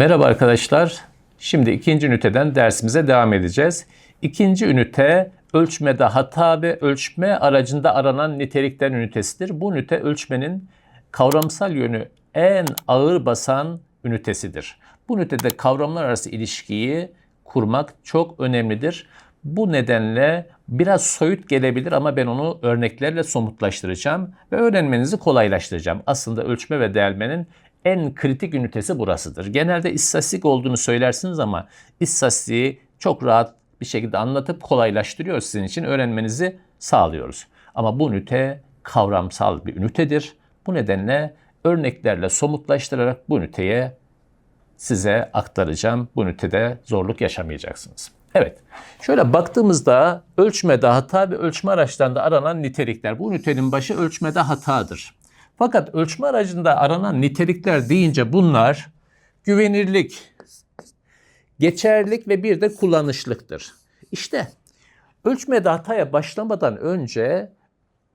Merhaba arkadaşlar. Şimdi ikinci üniteden dersimize devam edeceğiz. İkinci ünite ölçmede hata ve ölçme aracında aranan nitelikler ünitesidir. Bu ünite ölçmenin kavramsal yönü en ağır basan ünitesidir. Bu ünitede kavramlar arası ilişkiyi kurmak çok önemlidir. Bu nedenle biraz soyut gelebilir ama ben onu örneklerle somutlaştıracağım ve öğrenmenizi kolaylaştıracağım. Aslında ölçme ve değermenin en kritik ünitesi burasıdır. Genelde istatistik olduğunu söylersiniz ama istatistiği çok rahat bir şekilde anlatıp kolaylaştırıyor sizin için öğrenmenizi sağlıyoruz. Ama bu ünite kavramsal bir ünitedir. Bu nedenle örneklerle somutlaştırarak bu üniteye size aktaracağım. Bu ünitede zorluk yaşamayacaksınız. Evet, şöyle baktığımızda ölçmede hata ve ölçme araçlarında aranan nitelikler. Bu ünitenin başı ölçmede hatadır. Fakat ölçme aracında aranan nitelikler deyince bunlar güvenirlik, geçerlilik ve bir de kullanışlıktır. İşte ölçmede hataya başlamadan önce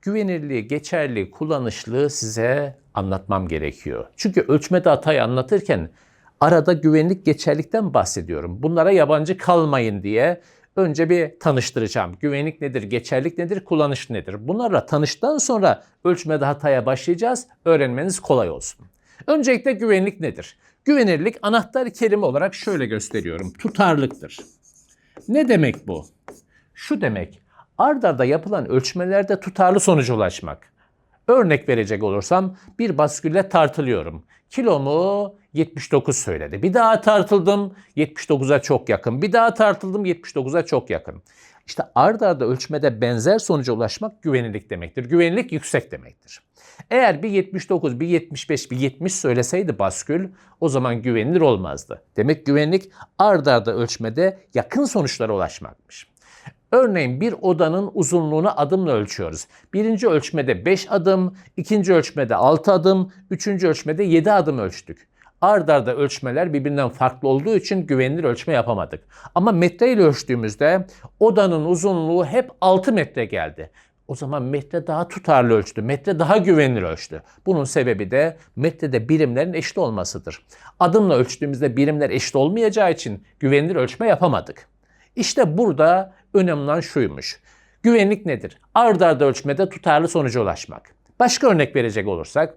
güvenirliği, geçerliği, kullanışlığı size anlatmam gerekiyor. Çünkü ölçmede hatayı anlatırken arada güvenlik, geçerlikten bahsediyorum. Bunlara yabancı kalmayın diye önce bir tanıştıracağım. Güvenlik nedir, geçerlik nedir, kullanış nedir? Bunlarla tanıştıktan sonra ölçmede hataya başlayacağız. Öğrenmeniz kolay olsun. Öncelikle güvenlik nedir? Güvenirlik anahtar kelime olarak şöyle gösteriyorum. Tutarlıktır. Ne demek bu? Şu demek. Ard arda yapılan ölçmelerde tutarlı sonuca ulaşmak. Örnek verecek olursam bir baskülle tartılıyorum. Kilomu 79 söyledi. Bir daha tartıldım 79'a çok yakın. Bir daha tartıldım 79'a çok yakın. İşte ard arda ölçmede benzer sonuca ulaşmak güvenilirlik demektir. Güvenilirlik yüksek demektir. Eğer bir 79, bir 75, bir 70 söyleseydi baskül o zaman güvenilir olmazdı. Demek güvenlik ard arda ölçmede yakın sonuçlara ulaşmakmış. Örneğin bir odanın uzunluğunu adımla ölçüyoruz. Birinci ölçmede 5 adım, ikinci ölçmede 6 adım, üçüncü ölçmede 7 adım ölçtük. Ard arda ölçmeler birbirinden farklı olduğu için güvenilir ölçme yapamadık. Ama metre ile ölçtüğümüzde odanın uzunluğu hep 6 metre geldi. O zaman metre daha tutarlı ölçtü, metre daha güvenilir ölçtü. Bunun sebebi de metrede birimlerin eşit olmasıdır. Adımla ölçtüğümüzde birimler eşit olmayacağı için güvenilir ölçme yapamadık. İşte burada önemli olan şuymuş. Güvenlik nedir? Ard arda ölçmede tutarlı sonuca ulaşmak. Başka örnek verecek olursak,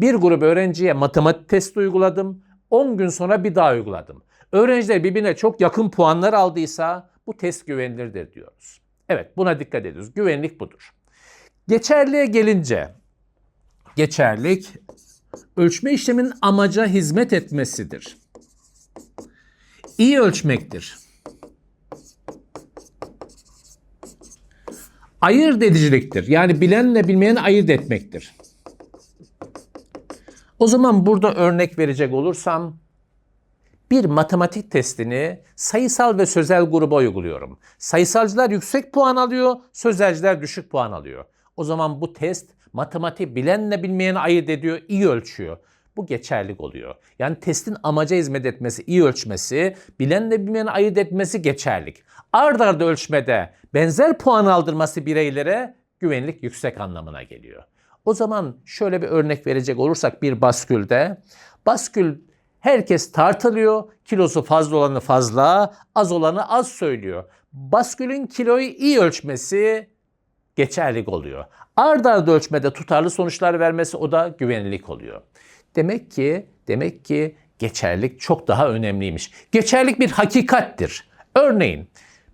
bir grup öğrenciye matematik testi uyguladım, 10 gün sonra bir daha uyguladım. Öğrenciler birbirine çok yakın puanlar aldıysa bu test güvenilirdir diyoruz. Evet buna dikkat ediyoruz. Güvenlik budur. Geçerliğe gelince, geçerlik ölçme işleminin amaca hizmet etmesidir. İyi ölçmektir. Ayırt ediciliktir. Yani bilenle bilmeyeni ayırt etmektir. O zaman burada örnek verecek olursam bir matematik testini sayısal ve sözel gruba uyguluyorum. Sayısalcılar yüksek puan alıyor, sözelciler düşük puan alıyor. O zaman bu test matematik bilenle bilmeyeni ayırt ediyor, iyi ölçüyor. Bu geçerlik oluyor. Yani testin amaca hizmet etmesi, iyi ölçmesi, bilenle bilmeyeni ayırt etmesi geçerlik. Ard arda ölçmede benzer puan aldırması bireylere güvenlik yüksek anlamına geliyor. O zaman şöyle bir örnek verecek olursak bir baskülde, baskül herkes tartılıyor, kilosu fazla olanı fazla, az olanı az söylüyor. Baskülün kiloyu iyi ölçmesi geçerlik oluyor. Ard arda ölçmede tutarlı sonuçlar vermesi o da güvenilirlik oluyor. Demek ki demek ki geçerlik çok daha önemliymiş. Geçerlik bir hakikattir. Örneğin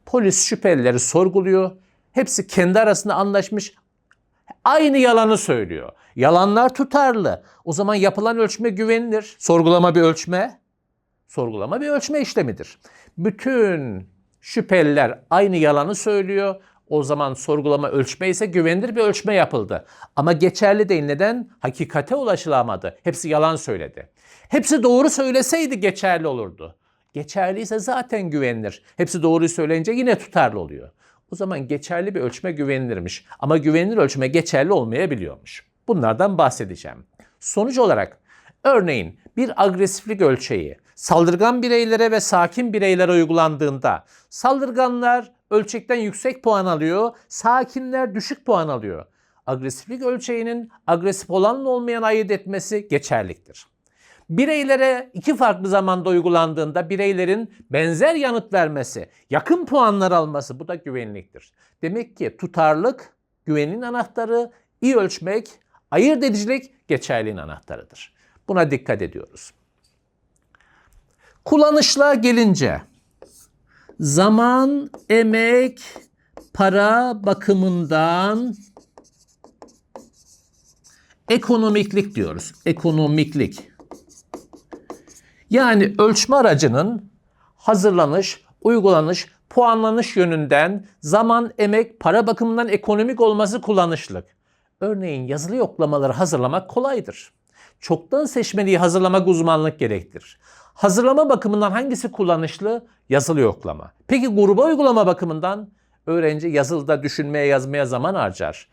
polis şüphelileri sorguluyor. Hepsi kendi arasında anlaşmış. Aynı yalanı söylüyor. Yalanlar tutarlı. O zaman yapılan ölçme güvenilir. Sorgulama bir ölçme. Sorgulama bir ölçme işlemidir. Bütün şüpheliler aynı yalanı söylüyor. O zaman sorgulama ölçme ise güvenilir bir ölçme yapıldı. Ama geçerli değil. Neden? Hakikate ulaşılamadı. Hepsi yalan söyledi. Hepsi doğru söyleseydi geçerli olurdu. Geçerliyse zaten güvenilir. Hepsi doğruyu söyleyince yine tutarlı oluyor. O zaman geçerli bir ölçme güvenilirmiş. Ama güvenilir ölçme geçerli olmayabiliyormuş. Bunlardan bahsedeceğim. Sonuç olarak örneğin bir agresiflik ölçeği saldırgan bireylere ve sakin bireylere uygulandığında saldırganlar ölçekten yüksek puan alıyor, sakinler düşük puan alıyor. Agresiflik ölçeğinin agresif olanla olmayan ayırt etmesi geçerliktir. Bireylere iki farklı zamanda uygulandığında bireylerin benzer yanıt vermesi, yakın puanlar alması bu da güvenliktir. Demek ki tutarlık güvenin anahtarı, iyi ölçmek, ayırt edicilik geçerliğin anahtarıdır. Buna dikkat ediyoruz. Kullanışla gelince zaman, emek, para bakımından ekonomiklik diyoruz. Ekonomiklik. Yani ölçme aracının hazırlanış, uygulanış, puanlanış yönünden zaman, emek, para bakımından ekonomik olması kullanışlık. Örneğin yazılı yoklamaları hazırlamak kolaydır. Çoktan seçmeliyi hazırlamak uzmanlık gerektirir. Hazırlama bakımından hangisi kullanışlı? Yazılı yoklama. Peki gruba uygulama bakımından öğrenci yazılıda düşünmeye yazmaya zaman harcar.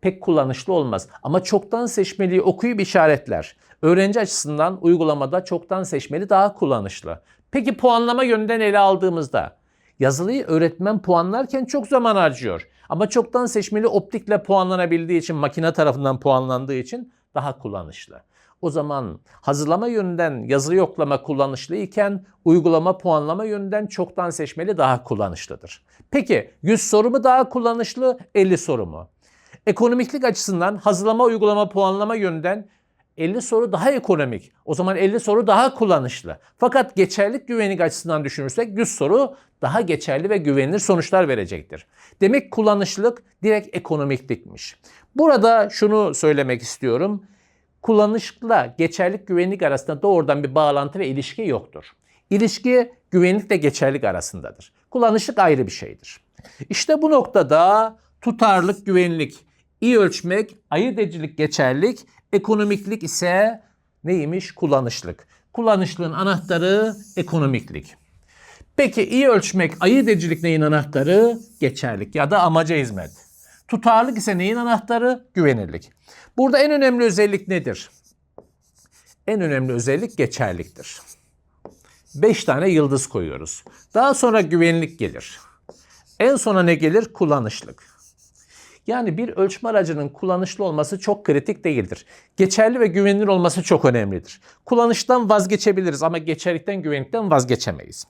Pek kullanışlı olmaz ama çoktan seçmeliyi okuyup işaretler. Öğrenci açısından uygulamada çoktan seçmeli daha kullanışlı. Peki puanlama yönünden ele aldığımızda yazılıyı öğretmen puanlarken çok zaman harcıyor. Ama çoktan seçmeli optikle puanlanabildiği için makine tarafından puanlandığı için daha kullanışlı. O zaman hazırlama yönünden yazılı yoklama kullanışlı iken uygulama puanlama yönünden çoktan seçmeli daha kullanışlıdır. Peki 100 soru mu daha kullanışlı 50 soru mu? Ekonomiklik açısından hazırlama uygulama puanlama yönünden 50 soru daha ekonomik. O zaman 50 soru daha kullanışlı. Fakat geçerlik güvenlik açısından düşünürsek 100 soru daha geçerli ve güvenilir sonuçlar verecektir. Demek kullanışlılık direkt ekonomiklikmiş. Burada şunu söylemek istiyorum. Kullanışla geçerlik güvenlik arasında doğrudan bir bağlantı ve ilişki yoktur. İlişki güvenlikle geçerlik arasındadır. Kullanışlık ayrı bir şeydir. İşte bu noktada tutarlık, güvenlik, iyi ölçmek, ayırt edicilik, geçerlik, ekonomiklik ise neymiş? Kullanışlık. Kullanışlığın anahtarı ekonomiklik. Peki iyi ölçmek, ayırt edicilik neyin anahtarı? Geçerlik ya da amaca hizmet. Tutarlık ise neyin anahtarı? Güvenirlik. Burada en önemli özellik nedir? En önemli özellik geçerliktir. 5 tane yıldız koyuyoruz. Daha sonra güvenlik gelir. En sona ne gelir? Kullanışlık. Yani bir ölçme aracının kullanışlı olması çok kritik değildir. Geçerli ve güvenilir olması çok önemlidir. Kullanıştan vazgeçebiliriz ama geçerlikten güvenlikten vazgeçemeyiz.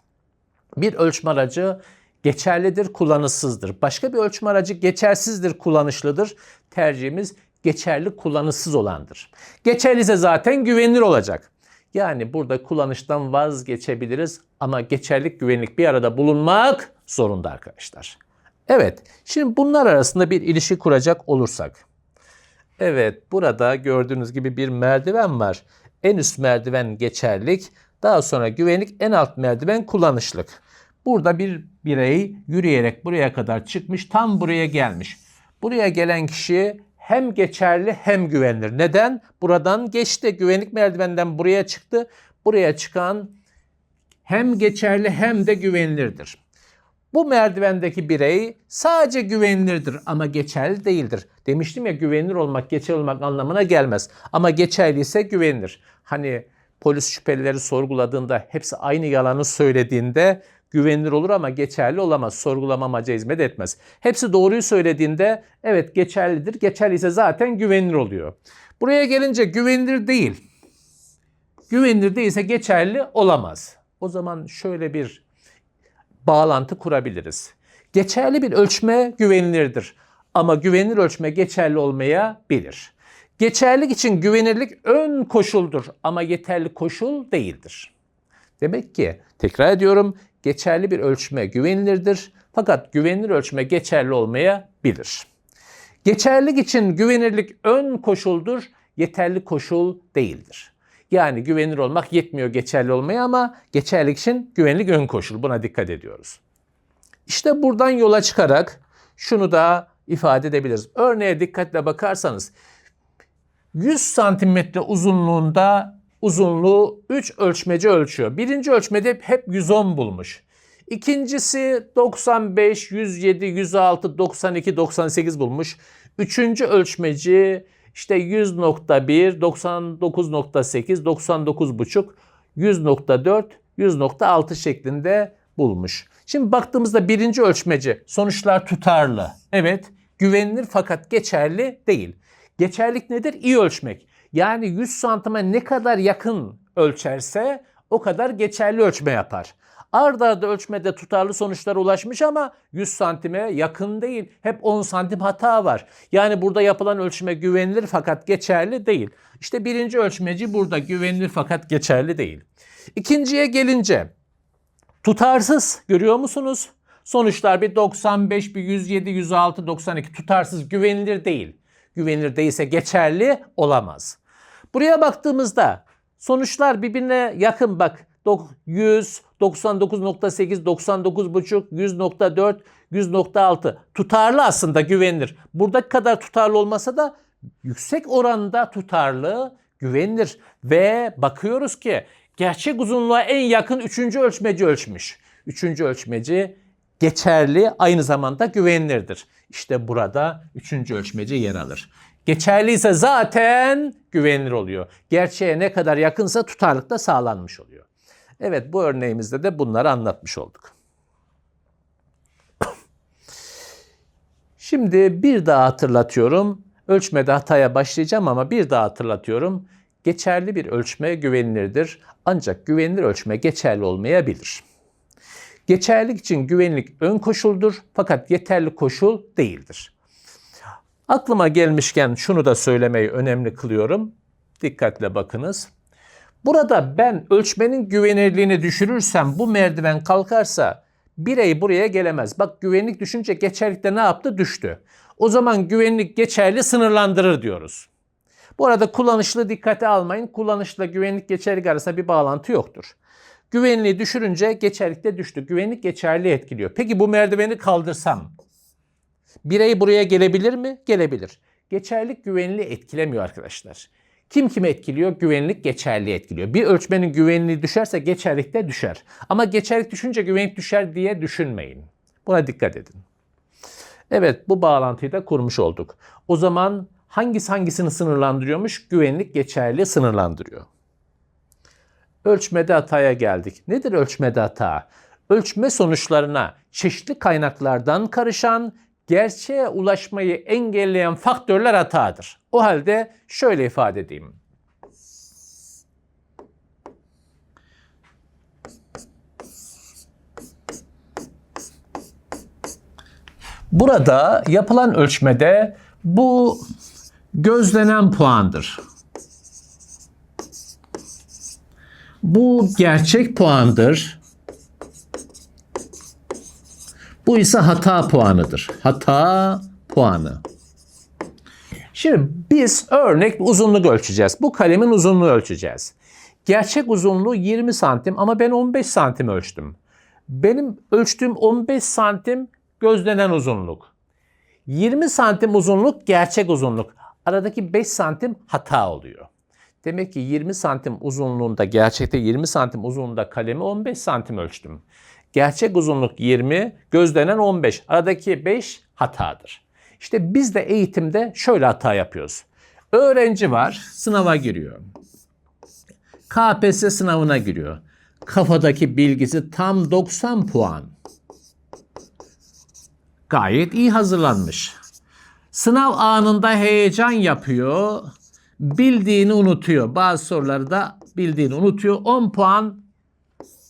Bir ölçme aracı geçerlidir, kullanışsızdır. Başka bir ölçme aracı geçersizdir, kullanışlıdır. Tercihimiz geçerli, kullanışsız olandır. Geçerli ise zaten güvenilir olacak. Yani burada kullanıştan vazgeçebiliriz ama geçerlik, güvenlik bir arada bulunmak zorunda arkadaşlar. Evet, şimdi bunlar arasında bir ilişki kuracak olursak. Evet, burada gördüğünüz gibi bir merdiven var. En üst merdiven geçerlik, daha sonra güvenlik, en alt merdiven kullanışlık. Burada bir birey yürüyerek buraya kadar çıkmış, tam buraya gelmiş. Buraya gelen kişi hem geçerli hem güvenilir. Neden? Buradan geçti, güvenlik merdivenden buraya çıktı. Buraya çıkan hem geçerli hem de güvenilirdir. Bu merdivendeki birey sadece güvenilirdir ama geçerli değildir. Demiştim ya güvenilir olmak, geçerli olmak anlamına gelmez. Ama geçerli ise güvenilir. Hani polis şüphelileri sorguladığında hepsi aynı yalanı söylediğinde güvenilir olur ama geçerli olamaz. Sorgulama amaca hizmet etmez. Hepsi doğruyu söylediğinde evet geçerlidir. Geçerli ise zaten güvenilir oluyor. Buraya gelince güvenilir değil. Güvenilir değilse geçerli olamaz. O zaman şöyle bir bağlantı kurabiliriz. Geçerli bir ölçme güvenilirdir ama güvenilir ölçme geçerli olmayabilir. Geçerlik için güvenirlik ön koşuldur ama yeterli koşul değildir. Demek ki tekrar ediyorum geçerli bir ölçme güvenilirdir fakat güvenilir ölçme geçerli olmayabilir. Geçerlik için güvenirlik ön koşuldur, yeterli koşul değildir. Yani güvenilir olmak yetmiyor geçerli olmaya ama geçerlik için güvenlik ön koşul. Buna dikkat ediyoruz. İşte buradan yola çıkarak şunu da ifade edebiliriz. Örneğe dikkatle bakarsanız 100 santimetre uzunluğunda uzunluğu 3 ölçmeci ölçüyor. Birinci ölçmede hep 110 bulmuş. İkincisi 95, 107, 106, 92, 98 bulmuş. Üçüncü ölçmeci işte 100.1, 99.8, 99.5, 100.4, 100.6 şeklinde bulmuş. Şimdi baktığımızda birinci ölçmeci sonuçlar tutarlı. Evet güvenilir fakat geçerli değil. Geçerlik nedir? İyi ölçmek. Yani 100 santime ne kadar yakın ölçerse o kadar geçerli ölçme yapar. Arda arda ölçmede tutarlı sonuçlara ulaşmış ama 100 santime yakın değil. Hep 10 santim hata var. Yani burada yapılan ölçme güvenilir fakat geçerli değil. İşte birinci ölçmeci burada güvenilir fakat geçerli değil. İkinciye gelince tutarsız görüyor musunuz? Sonuçlar bir 95, bir 107, 106, 92 tutarsız güvenilir değil. Güvenilir değilse geçerli olamaz. Buraya baktığımızda sonuçlar birbirine yakın bak. Dok- 100, 99.8, 99.5, 100.4, 100.6 tutarlı aslında güvenilir. Buradaki kadar tutarlı olmasa da yüksek oranda tutarlı, güvenilir. Ve bakıyoruz ki gerçek uzunluğa en yakın üçüncü ölçmeci ölçmüş. Üçüncü ölçmeci geçerli aynı zamanda güvenilirdir. İşte burada üçüncü ölçmeci yer alır. Geçerliyse zaten güvenilir oluyor. Gerçeğe ne kadar yakınsa tutarlılık da sağlanmış oluyor. Evet bu örneğimizde de bunları anlatmış olduk. Şimdi bir daha hatırlatıyorum. Ölçmede hataya başlayacağım ama bir daha hatırlatıyorum. Geçerli bir ölçme güvenilirdir. Ancak güvenilir ölçme geçerli olmayabilir. Geçerlilik için güvenlik ön koşuldur fakat yeterli koşul değildir. Aklıma gelmişken şunu da söylemeyi önemli kılıyorum. Dikkatle bakınız. Burada ben ölçmenin güvenirliğini düşürürsem bu merdiven kalkarsa birey buraya gelemez. Bak güvenlik düşünce geçerlik de ne yaptı? Düştü. O zaman güvenlik geçerli sınırlandırır diyoruz. Bu arada kullanışlı dikkate almayın. Kullanışla güvenlik geçerlik arasında bir bağlantı yoktur. Güvenliği düşürünce geçerlik de düştü. Güvenlik geçerli etkiliyor. Peki bu merdiveni kaldırsam birey buraya gelebilir mi? Gelebilir. Geçerlik güvenliği etkilemiyor arkadaşlar. Kim kimi etkiliyor? Güvenlik geçerliği etkiliyor. Bir ölçmenin güvenliği düşerse geçerlik de düşer. Ama geçerlik düşünce güvenlik düşer diye düşünmeyin. Buna dikkat edin. Evet bu bağlantıyı da kurmuş olduk. O zaman hangisi hangisini sınırlandırıyormuş? Güvenlik geçerli sınırlandırıyor. Ölçmede hataya geldik. Nedir ölçmede hata? Ölçme sonuçlarına çeşitli kaynaklardan karışan, gerçeğe ulaşmayı engelleyen faktörler hatadır. O halde şöyle ifade edeyim. Burada yapılan ölçmede bu gözlenen puandır. Bu gerçek puandır. Bu ise hata puanıdır. Hata puanı. Şimdi biz örnek uzunluk ölçeceğiz. Bu kalemin uzunluğu ölçeceğiz. Gerçek uzunluğu 20 santim ama ben 15 santim ölçtüm. Benim ölçtüğüm 15 santim gözlenen uzunluk. 20 santim uzunluk gerçek uzunluk. Aradaki 5 santim hata oluyor. Demek ki 20 santim uzunluğunda gerçekte 20 santim uzunluğunda kalemi 15 santim ölçtüm. Gerçek uzunluk 20, gözlenen 15. Aradaki 5 hatadır. İşte biz de eğitimde şöyle hata yapıyoruz. Öğrenci var, sınava giriyor. KPSS sınavına giriyor. Kafadaki bilgisi tam 90 puan. Gayet iyi hazırlanmış. Sınav anında heyecan yapıyor. Bildiğini unutuyor. Bazı soruları da bildiğini unutuyor. 10 puan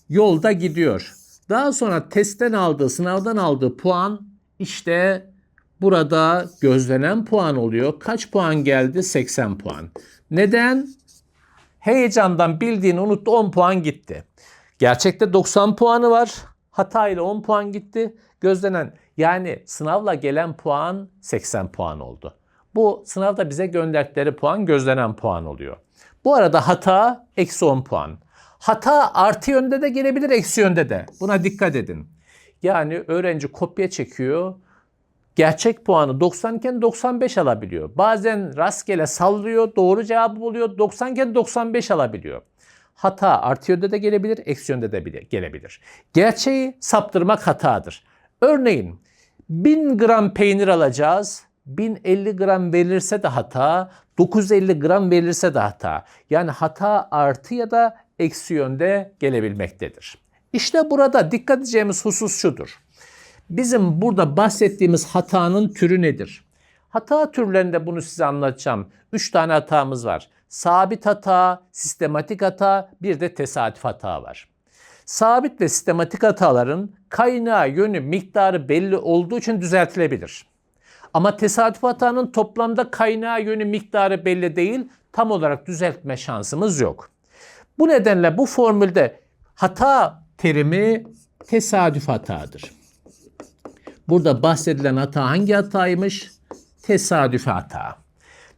yolda gidiyor. Daha sonra testten aldığı, sınavdan aldığı puan işte burada gözlenen puan oluyor. Kaç puan geldi? 80 puan. Neden? Heyecandan bildiğini unuttu 10 puan gitti. Gerçekte 90 puanı var. Hata ile 10 puan gitti. Gözlenen yani sınavla gelen puan 80 puan oldu. Bu sınavda bize gönderdikleri puan gözlenen puan oluyor. Bu arada hata eksi 10 puan. Hata artı yönde de gelebilir, eksi yönde de. Buna dikkat edin. Yani öğrenci kopya çekiyor. Gerçek puanı 90 iken 95 alabiliyor. Bazen rastgele sallıyor, doğru cevabı buluyor. 90 iken 95 alabiliyor. Hata artı yönde de gelebilir, eksi yönde de bile gelebilir. Gerçeği saptırmak hatadır. Örneğin 1000 gram peynir alacağız. 1050 gram verilirse de hata, 950 gram verilirse de hata. Yani hata artı ya da eksi yönde gelebilmektedir. İşte burada dikkat edeceğimiz husus şudur. Bizim burada bahsettiğimiz hatanın türü nedir? Hata türlerinde bunu size anlatacağım. Üç tane hatamız var. Sabit hata, sistematik hata, bir de tesadüf hata var. Sabit ve sistematik hataların kaynağı, yönü, miktarı belli olduğu için düzeltilebilir. Ama tesadüf hatanın toplamda kaynağı, yönü, miktarı belli değil, tam olarak düzeltme şansımız yok. Bu nedenle bu formülde hata terimi tesadüf hatadır. Burada bahsedilen hata hangi hataymış? Tesadüf hata.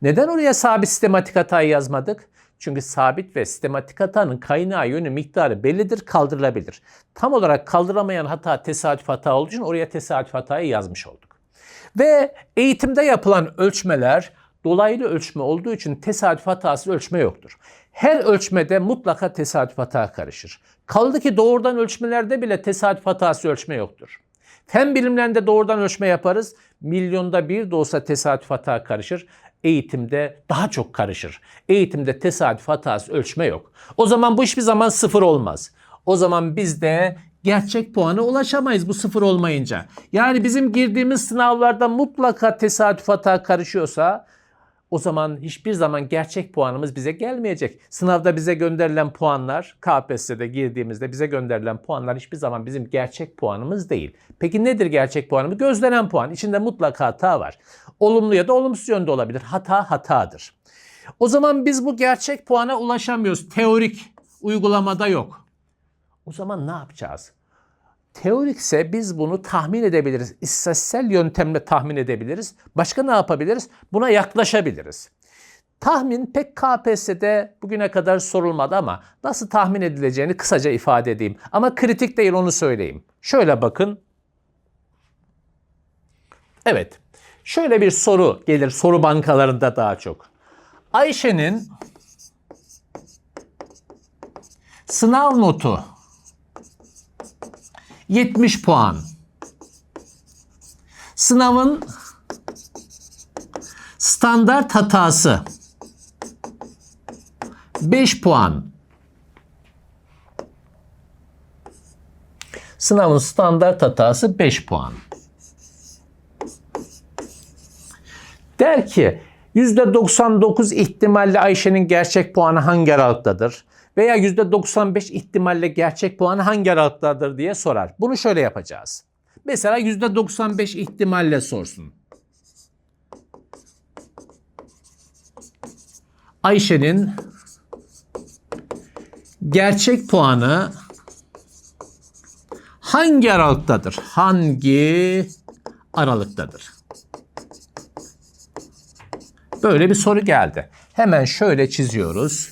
Neden oraya sabit sistematik hatayı yazmadık? Çünkü sabit ve sistematik hatanın kaynağı, yönü, miktarı bellidir, kaldırılabilir. Tam olarak kaldıramayan hata tesadüf hata olduğu için oraya tesadüf hatayı yazmış olduk. Ve eğitimde yapılan ölçmeler dolaylı ölçme olduğu için tesadüf hatası ölçme yoktur. Her ölçmede mutlaka tesadüf hata karışır. Kaldı ki doğrudan ölçmelerde bile tesadüf hatası ölçme yoktur. Fen bilimlerinde doğrudan ölçme yaparız. Milyonda bir de olsa tesadüf hata karışır. Eğitimde daha çok karışır. Eğitimde tesadüf hatası ölçme yok. O zaman bu hiçbir zaman sıfır olmaz. O zaman biz de gerçek puana ulaşamayız bu sıfır olmayınca. Yani bizim girdiğimiz sınavlarda mutlaka tesadüf hata karışıyorsa o zaman hiçbir zaman gerçek puanımız bize gelmeyecek. Sınavda bize gönderilen puanlar, KPSS'de girdiğimizde bize gönderilen puanlar hiçbir zaman bizim gerçek puanımız değil. Peki nedir gerçek puanımız? Gözlenen puan. İçinde mutlaka hata var. Olumlu ya da olumsuz yönde olabilir. Hata hatadır. O zaman biz bu gerçek puana ulaşamıyoruz. Teorik uygulamada yok. O zaman ne yapacağız? Teorikse biz bunu tahmin edebiliriz. İstatistiksel yöntemle tahmin edebiliriz. Başka ne yapabiliriz? Buna yaklaşabiliriz. Tahmin pek KPSS'de bugüne kadar sorulmadı ama nasıl tahmin edileceğini kısaca ifade edeyim. Ama kritik değil onu söyleyeyim. Şöyle bakın. Evet. Şöyle bir soru gelir soru bankalarında daha çok. Ayşe'nin sınav notu 70 puan. Sınavın standart hatası 5 puan. Sınavın standart hatası 5 puan. Der ki %99 ihtimalle Ayşe'nin gerçek puanı hangi aralıktadır? Veya %95 ihtimalle gerçek puanı hangi aralıktadır diye sorar. Bunu şöyle yapacağız. Mesela %95 ihtimalle sorsun. Ayşe'nin gerçek puanı hangi aralıktadır? Hangi aralıktadır? Böyle bir soru geldi. Hemen şöyle çiziyoruz.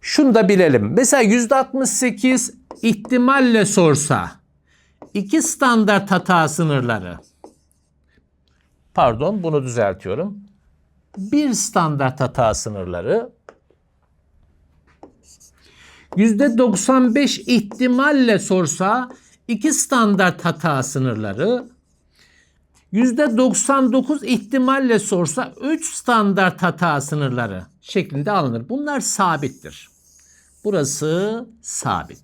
Şunu da bilelim. Mesela %68 ihtimalle sorsa iki standart hata sınırları. Pardon bunu düzeltiyorum. Bir standart hata sınırları %95 ihtimalle sorsa iki standart hata sınırları %99 ihtimalle sorsa 3 standart hata sınırları şeklinde alınır. Bunlar sabittir. Burası sabit.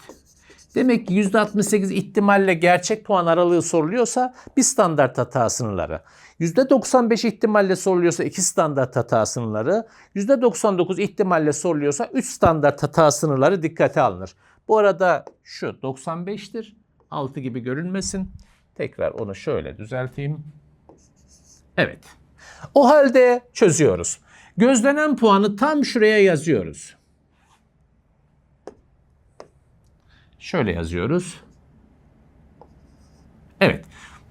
Demek ki %68 ihtimalle gerçek puan aralığı soruluyorsa bir standart hata sınırları. %95 ihtimalle soruluyorsa iki standart hata sınırları. %99 ihtimalle soruluyorsa 3 standart hata sınırları dikkate alınır. Bu arada şu 95'tir. 6 gibi görünmesin. Tekrar onu şöyle düzelteyim. Evet. O halde çözüyoruz. Gözlenen puanı tam şuraya yazıyoruz. Şöyle yazıyoruz. Evet.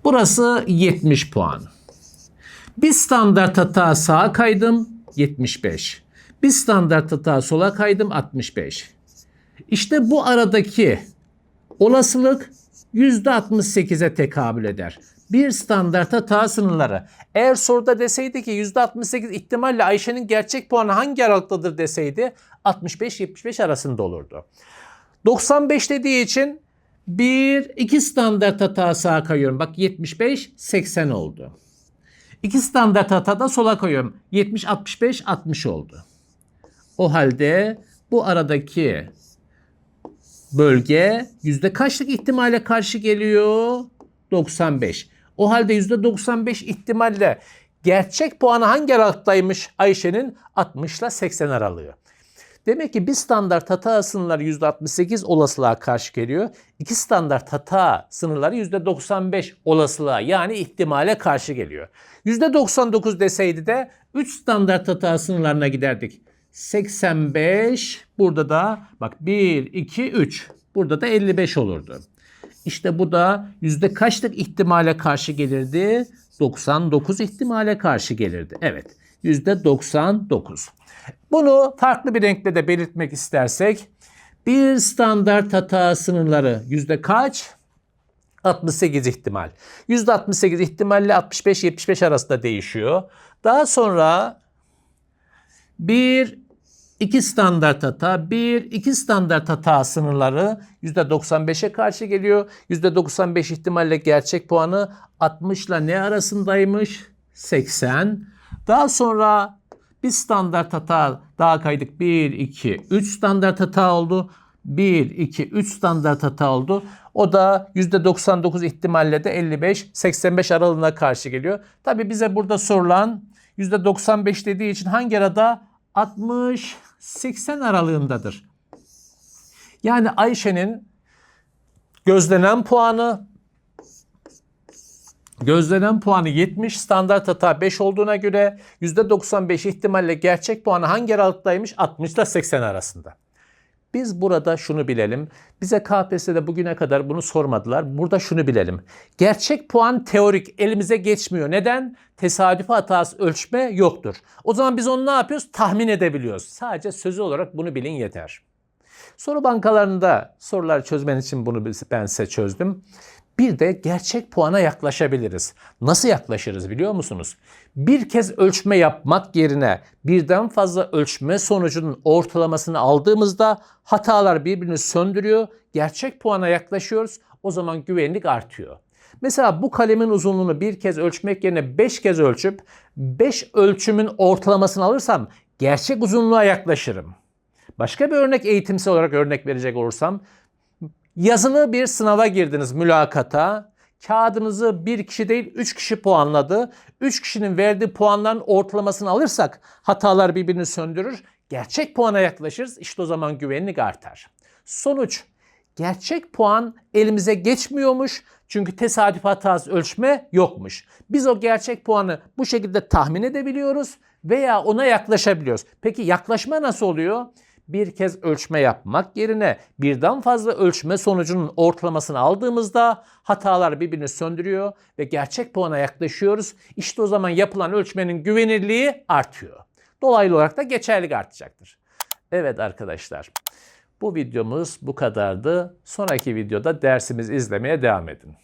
Burası 70 puan. Bir standart hata sağa kaydım 75. Bir standart hata sola kaydım 65. İşte bu aradaki olasılık %68'e tekabül eder. Bir standart hata sınırları. Eğer soruda deseydi ki %68 ihtimalle Ayşe'nin gerçek puanı hangi aralıktadır deseydi 65-75 arasında olurdu. 95 dediği için bir iki standart hata sağa kayıyorum. Bak 75 80 oldu. İki standart hata da sola koyuyorum. 70 65 60 oldu. O halde bu aradaki bölge yüzde kaçlık ihtimale karşı geliyor? 95. O halde yüzde 95 ihtimalle gerçek puanı hangi aralıktaymış Ayşe'nin? 60 ile 80 aralığı. Demek ki bir standart hata sınırları %68 olasılığa karşı geliyor. İki standart hata sınırları %95 olasılığa yani ihtimale karşı geliyor. %99 deseydi de 3 standart hata sınırlarına giderdik. 85 burada da bak 1, 2, 3 burada da 55 olurdu. İşte bu da yüzde kaçlık ihtimale karşı gelirdi? 99 ihtimale karşı gelirdi. Evet yüzde 99. Bunu farklı bir renkle de belirtmek istersek bir standart hata sınırları yüzde kaç? 68 ihtimal. Yüzde 68 ihtimalle 65-75 arasında değişiyor. Daha sonra bir iki standart hata, bir iki standart hata sınırları %95'e karşı geliyor. %95 ihtimalle gerçek puanı 60 ile ne arasındaymış? 80. Daha sonra bir standart hata daha kaydık. 1, 2, 3 standart hata oldu. 1, 2, 3 standart hata oldu. O da %99 ihtimalle de 55, 85 aralığına karşı geliyor. Tabi bize burada sorulan %95 dediği için hangi arada? 60, 80 aralığındadır. Yani Ayşe'nin gözlenen puanı Gözlenen puanı 70, standart hata 5 olduğuna göre %95 ihtimalle gerçek puanı hangi aralıktaymış? 60 ile 80 arasında. Biz burada şunu bilelim. Bize KPSS'de bugüne kadar bunu sormadılar. Burada şunu bilelim. Gerçek puan teorik elimize geçmiyor. Neden? Tesadüf hatası ölçme yoktur. O zaman biz onu ne yapıyoruz? Tahmin edebiliyoruz. Sadece sözü olarak bunu bilin yeter. Soru bankalarında sorular çözmen için bunu ben size çözdüm. Bir de gerçek puana yaklaşabiliriz. Nasıl yaklaşırız biliyor musunuz? Bir kez ölçme yapmak yerine birden fazla ölçme sonucunun ortalamasını aldığımızda hatalar birbirini söndürüyor. Gerçek puana yaklaşıyoruz. O zaman güvenlik artıyor. Mesela bu kalemin uzunluğunu bir kez ölçmek yerine 5 kez ölçüp 5 ölçümün ortalamasını alırsam gerçek uzunluğa yaklaşırım. Başka bir örnek eğitimsel olarak örnek verecek olursam Yazılı bir sınava girdiniz mülakata. Kağıdınızı bir kişi değil üç kişi puanladı. Üç kişinin verdiği puanların ortalamasını alırsak hatalar birbirini söndürür. Gerçek puana yaklaşırız. İşte o zaman güvenlik artar. Sonuç gerçek puan elimize geçmiyormuş. Çünkü tesadüf hatası ölçme yokmuş. Biz o gerçek puanı bu şekilde tahmin edebiliyoruz veya ona yaklaşabiliyoruz. Peki yaklaşma nasıl oluyor? Bir kez ölçme yapmak yerine birden fazla ölçme sonucunun ortalamasını aldığımızda hatalar birbirini söndürüyor ve gerçek puana yaklaşıyoruz. İşte o zaman yapılan ölçmenin güvenirliği artıyor. Dolaylı olarak da geçerlilik artacaktır. Evet arkadaşlar. Bu videomuz bu kadardı. Sonraki videoda dersimizi izlemeye devam edin.